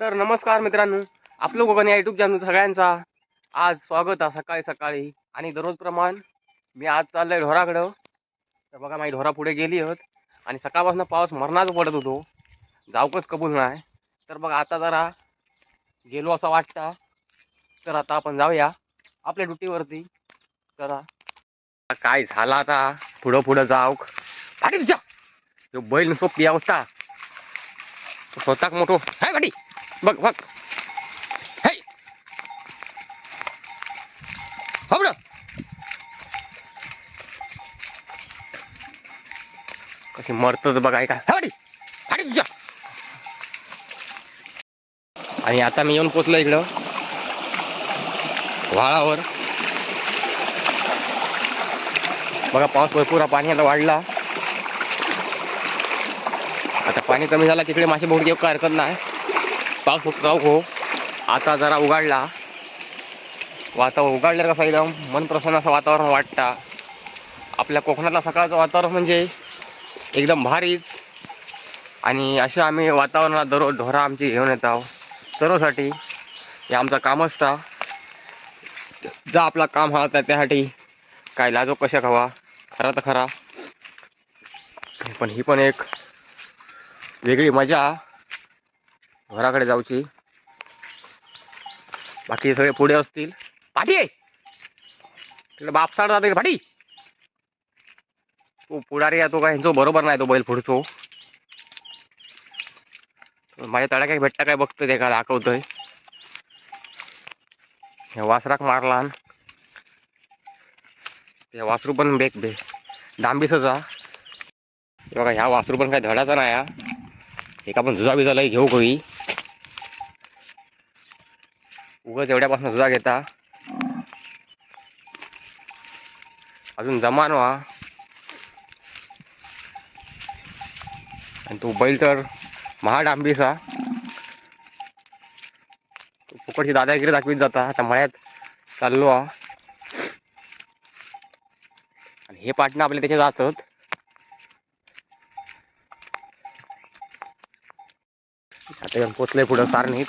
तर नमस्कार मित्रांनो आपलं कोकण या युट्यूब चॅनल सगळ्यांचा? आज स्वागत आहे सकाळी सकाळी आणि दररोज प्रमाण मी आज चाललोय ढोराकडं. तर बघा माझी ढोरा पुढे गेली आहेत आणि सकाळपासून पाऊस मरणाच पडत होतो. जाऊकच कबूल नाही. तर बघा आता जरा गेलो असं वाटतं. तर आता आपण जाऊया आपल्या ड्युटीवरती. जरा काय झालं आता? पुढं पुढं जाऊ. फाटी तुझ्या. तो बैल सोपली अवस्था. होता स्वतःक मोठो. हाय गाडी. बघ बघ. हे. हो बरं. कशी मरतच बघाय काय तुझ्या आणि आता मी येऊन पोचलो इकडं. व्हाळावर बघा पाऊस भरपूर पाणी आता वाढला. आता पाणी कमी झाला तिकडे मासे बहुत घेऊ काय हरकत नाही. पाऊस फक्त हो. आता जरा उघडला. वातावरण उघडल्यावर कसं एकदम मन प्रसन्न असं वातावरण वाटतं. आपल्या कोकणातला सकाळचं वातावरण म्हणजे एकदम भारीच. आणि अशा आम्ही वातावरणात दररोज ढोरा आमची घेऊन येत आहोत. सर्वसाठी हे आमचं काम असतं. जा आपला काम हा त्यासाठी. काय लाजो कशा खावा? खरा तर खरा. पण ही पण एक वेगळी मजा. घराकडे जाऊची. बाकी सगळे पुढे असतील. पाठी आहे तिकडे बापसाड जाते पाठी तो पुढारी आहे तो काय ह्यांचो बरोबर नाही तो बैल पुढचो. माझ्या तळ्या काय भेटता काय बघतोय ते का दाखवतोय. हे वासराक मारला. ते वासरू पण बेक बे. डांबीसचा बघा ह्या वासरू पण काय धडाचा नाही हा. एक आपण जुजा बिजा लई घेऊ कोई. उगाच एवढ्यापासून सुद्धा घेता. अजून जमान व्हा. आणि तो बैल तर महाड आंबीसा फुकटची दादागिरी दाखवीत जाता. आता मळ्यात चाललो हा. आणि हे पाटणं आपले त्याच्या जातात आता पोचलंय पुढं सारणीत.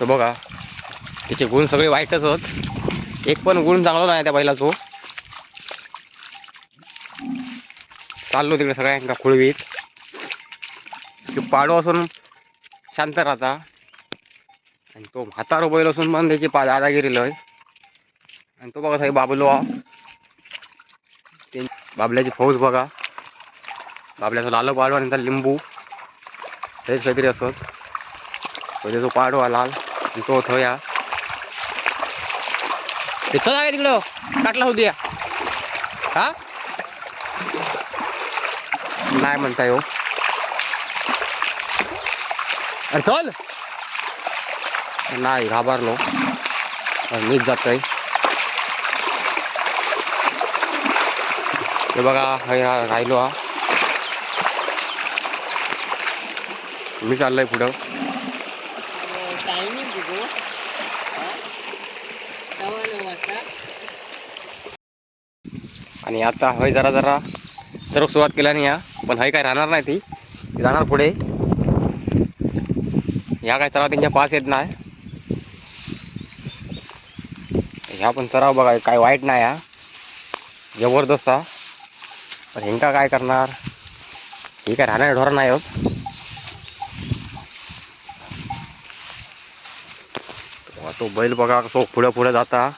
तर बघा त्याचे गुण सगळे वाईटच आहेत. एक पण गुण चांगला नाही त्या बैलाचो. चाललो तिकडे सगळ्यांना खुळवीत. ते पाडो असून शांत राहता. आणि तो म्हातारो बैल असून पण त्याची पा दादागिरी लय. आणि तो बघा साहेब बाबलो ते बाबल्याची फौज बघा. बाबल्याचं लालो पाडो आणि त्याचा लिंबू. हेच काहीतरी असत. पहिले तो पाडो हा लाल तो थया ते चला काय तिकडं काटला होती हा नाही म्हणताय हो अरे चल नाही घाबरलो मीच जातोय हे बघा राहिलो हा मी चाललोय पुढं आणि आता हय जरा जरा सरक सुरुवात केल्याने या. पण हय काय राहणार नाही ती. जाणार पुढे. ह्या काय चराव त्यांच्या पास येत नाही. ह्या पण चराव बघा काय वाईट नाही हा. जबरदस्त हा. पण ह्यांका काय करणार? हे काय राहणार ढोर नाही होत तेव्हा तो बैल बघा कसं पुढं पुढे जाता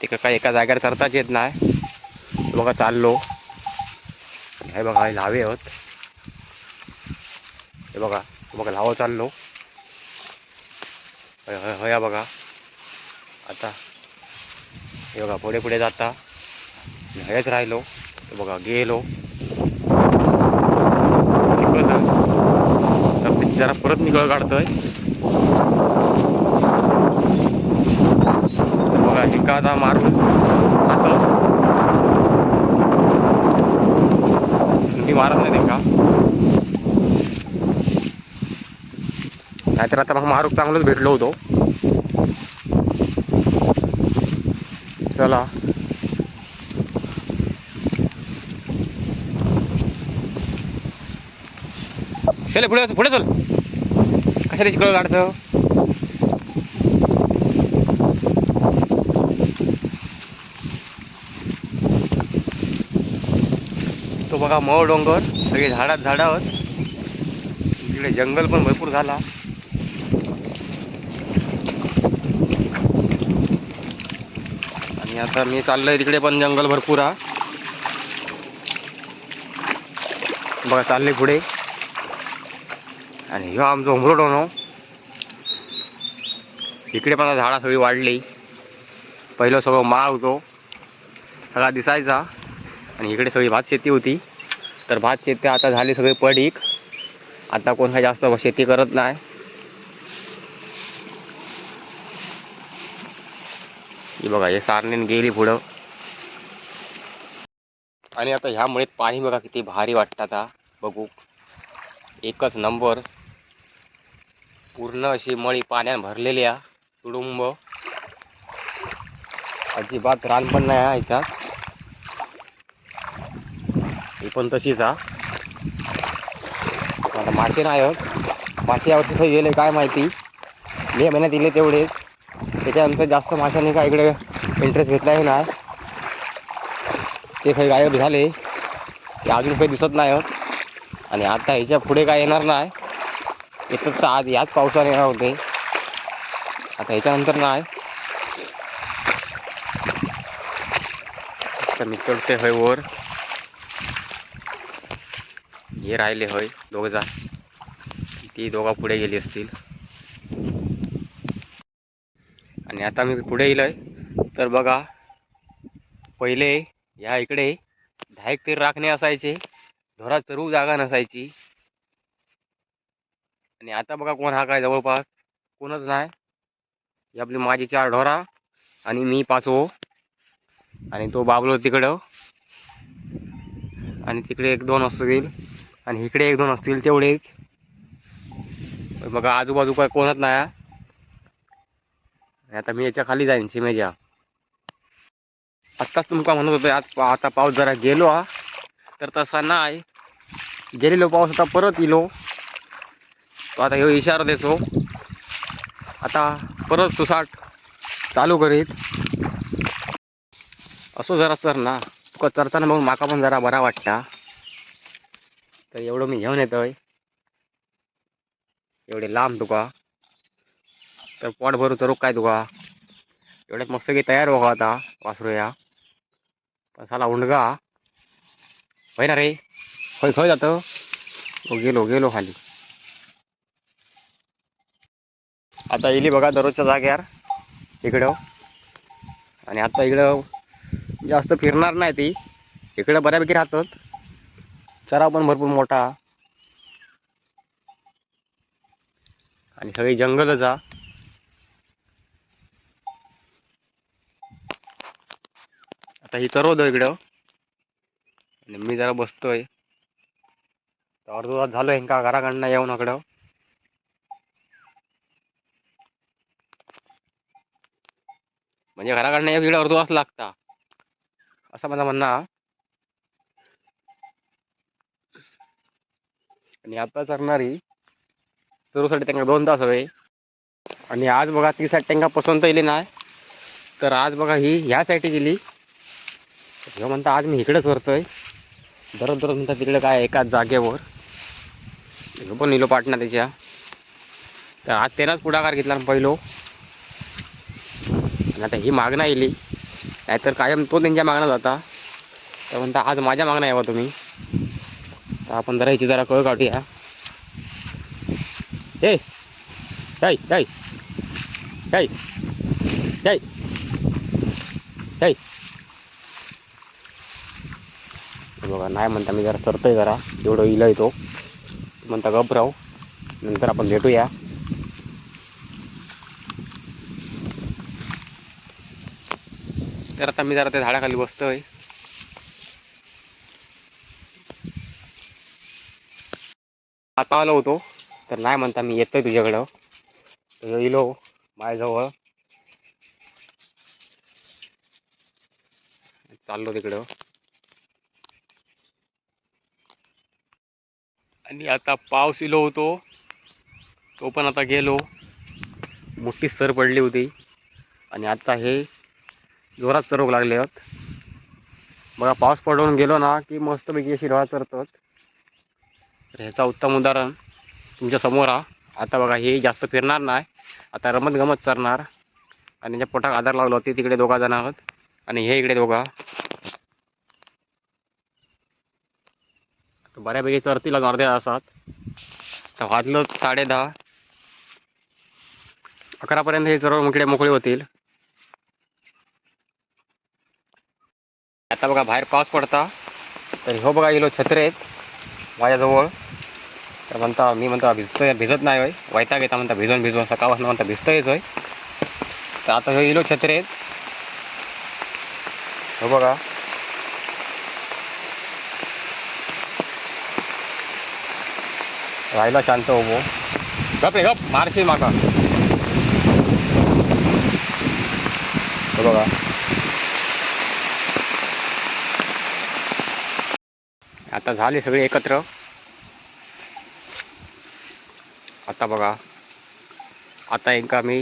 ते का काय एका जागेवर करताच येत नाही. बघा चाललो. हे बघा हे लावे आहोत. हे बघा बघा लावं चाललो. हय हया बघा. आता हे बघा पुढे पुढे जाता. हयच राहिलो. बघा गेलो. जरा परत निकळ काढतोय तर बघा हिंका आता मारून ती मारत नाही त्यांका नाहीतर आता मग मारूक चांगलंच भेटलो होतो. चला. चल पुढे पुढे चल. कशाला चिकळ काढतं बघा मऊ डोंगर सगळे झाडात झाडावर. इकडे जंगल पण भरपूर झाला. आणि आता मी चाललोय तिकडे पण जंगल भरपूर हा बघा चालले पुढे. आणि ह्यो आमचं उमरोड होणं इकडे पण झाडा सगळी वाढली. पहिलं सगळं माळ होतो. सगळा दिसायचा. आणि इकडे सगळी भात शेती होती. तर भात शेती आता झाली सगळी पडीक. आता कोण काही जास्त शेती करत नाही. बघा हे सारणीन गेली पुढं. आणि आता ह्यामुळे पाणी बघा किती भारी वाटतं आता. बघू. एकच नंबर. पूर्ण अशी मळी पाण्यात भरलेली आहे. तुडुंब. अजिबात रान पण नाही आहे ह्याच्यात पण तशीच हा. आता मासे नाही आहेत. मासे यावर्षी सही गेले काय माहिती? मे महिन्यात इले तेवढेच. त्याच्यानंतर जास्त माशांनी काय इकडे इंटरेस्ट घेतलाही नाही. ते काही गायब झाले. ते अजून काही दिसत नाही आहेत. आणि आता ह्याच्या पुढे काय येणार नाही. येतच तर आज याच पावसाने येणार होते. आता ह्याच्यानंतर नाही. तर मी वर. हे राहिले होय दोघंजण ती दोघा पुढे गेली असतील. आणि आता मी पुढे येलोय तर बघा पहिले या इकडे धायक तीर तरी राखणे असायचे ढोरात चरू जागा नसायची. आणि आता बघा कोण हा काय जवळपास कोणच नाही. ही आपली माझी चार ढोरा आणि मी पाचवो आणि तो बाबलो तिकडं. आणि तिकडे एक दोन असतील. आणि इकडे एक दोन असतील तेवढेच बघा आजूबाजू काय कोणच नाही आता मी याच्या खाली जाईन सीमेच्या. आत्ताच तुमका म्हणत होतो आज आता पाऊस जरा गेलो हा. तर तसा नाही. गेलेलो पाऊस आता परत इलो तो आता ह्यो इशारा देतो. आता परत सुसाट चालू करीत. असो जरा चर ना. तुका चरताना बघून माका पण जरा बरा वाटता. तर एवढं मी घेऊन येतोय. एवढे लांब तुका तर पोट भरू चरूक काय तुका एवढ्यात मस्त की तयार हो बघा आता वासरूया पण साला उंडगा होय ना रे? होय खय जातं. हो गेलो गेलो खाली. आता इली बघा दररोजच्या जाग्यावर इकडं. आणि आता इकडं जास्त फिरणार नाही ती. इकडं बऱ्यापैकी राहतात. चराव पण भरपूर मोठा. आणि सगळी जंगलच हा. आता ही चरवतो इकडं. आणि मी जरा बसतोय. अर्धा तास झालं इंका घराकडनं येऊन इकडं. म्हणजे घराकडनं एक इकडे अर्धा तास लागता. असं माझं म्हणणं आणि आता चरणारी चरूसाठी त्यांना दोन तास हवे. आणि आज बघा ती साईड त्यांना पसंत येली नाही. तर आज बघा ही ह्या साईडे गेली. हे म्हणता आज मी इकडेच करतोय दररोज दररोज म्हणता तिकडे काय एकाच जागेवर. ह्यो पण इलो पाटणा त्याच्या. तर आज त्यानंच पुढाकार घेतला ना पहिलो. आणि आता ही मागणं येली नाहीतर कायम तो त्यांच्या मागणं जाता तर म्हणता आज माझ्या मागणं यावा तुम्ही. तर आपण जरा ह्याची जरा कळ काढूया. हे काय काय काय काय काय? बघा नाही म्हणता मी जरा चरतोय जरा एवढं इलं येतो. म्हणता गप राहू नंतर आपण भेटूया. तर आता मी जरा त्या झाडाखाली बसतोय. आता आलो होतो. तर नाही म्हणता मी येतोय तुझ्याकडं. तर इलो माझ्याजवळ. चाललो तिकडं. आणि आता पाऊस इलो होतो. तो पण आता गेलो. मोठी सर पडली होती. आणि आता हे जोरात चरवू लागले आहेत. बघा पाऊस पडून गेलो ना की मस्तपैकी अशी डोळा चरतात. तर ह्याचा उत्तम उदाहरण तुमच्यासमोर हा. आता बघा हे जास्त फिरणार नाही. आता रमत गमत चरणार आणि ज्या पोटाक आधार लावला होती तिकडे दोघा जण आहोत. आणि हे इकडे दोघा. तर बऱ्यापैकी चरतील अर्ध्या तासात तर वाजलं साडे दहा. अकरापर्यंत हे सर्व इकडे मोकळे होतील. आता बघा बाहेर पाऊस पडता. तर हो बघा गेलो छत्रेत माझ्याजवळ. तर म्हणता मी म्हणता भिजतोय भिजत नाही होय. वैताग येता म्हणता भिजवून भिजवून सकाळपासून म्हणता भिजतोयच होय. तर आता हे गेलो छत्रे आहेत. हो बघा. राहिला शांत उभो. गप रे गप मारशील माका. हो बघा. आता झाले सगळे एकत्र. आता बघा. आता एका मी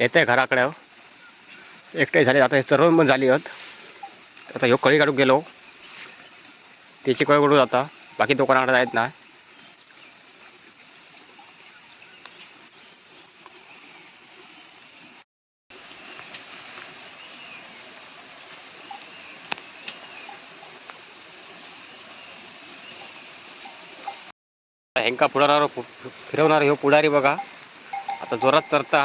येतेय घराकडे हो. एकटे झाले आता हे सर्व पण झाली आहेत. आता ह्यो कळी काढून गेलो. त्याची कळी काढू जाता बाकी दुकानाकडे जायत नाही हेंका पुढार फिरवणार ह्यो पुढारी बघा. आता जोरात चरता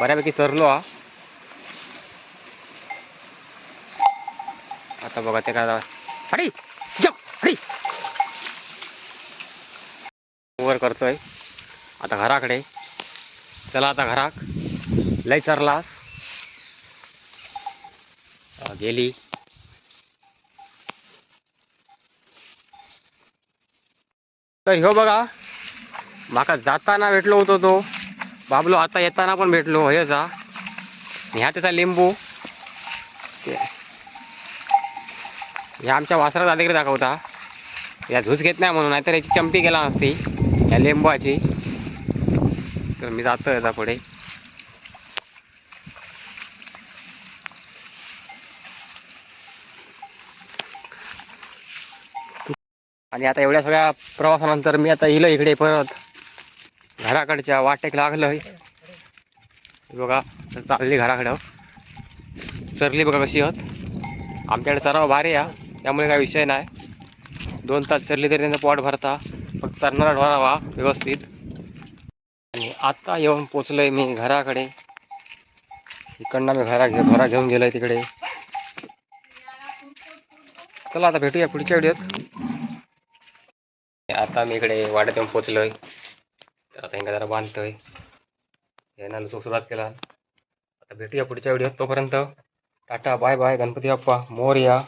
बऱ्यापैकी चरलो हा. आता बघा ते काय हडी! वर करतोय. आता घराकडे. चला आता घराक. लय चरलास गेली. तर ह्यो बघा. माका जाताना भेटलो होतो तो. बाबलो आता येताना पण भेटलो. ह्याचा ह्या त्याचा लिंबू. ते- ह्या आमच्या वासराचा आधीकडे दाखवता. या झूज घेत नाही म्हणून. नाहीतर याची चमटी गेला नसती या लिंबाची. तर मी जातो याचा पुढे. आणि आता एवढ्या सगळ्या प्रवासानंतर मी आता येलो इकडे परत. घराकडच्या वाटेक लागलोय. बघा चालली घराकडं. चरली बघा कशी होत. आमच्याकडे चराव भारी आहे. त्यामुळे काही विषय नाही. दोन तास चरली तरी त्यांचा पॉट भरता. फक्त चरणारा ढोरावा व्यवस्थित. आणि आता येऊन पोचलोय मी घराकडे. इकडनं मी घरा घरा घेऊन गेलोय तिकडे. चला आता भेटूया पुढच्या व्हिडिओत. आता मी इकडे वाड्यात येऊन पोचलोय तर आता हिंगा जरा बांधतोय. यानं सुरुवात केला. आता भेटूया पुढच्या व्हिडिओत तोपर्यंत. Tata bye bye. Ganpati Bappa. Morya.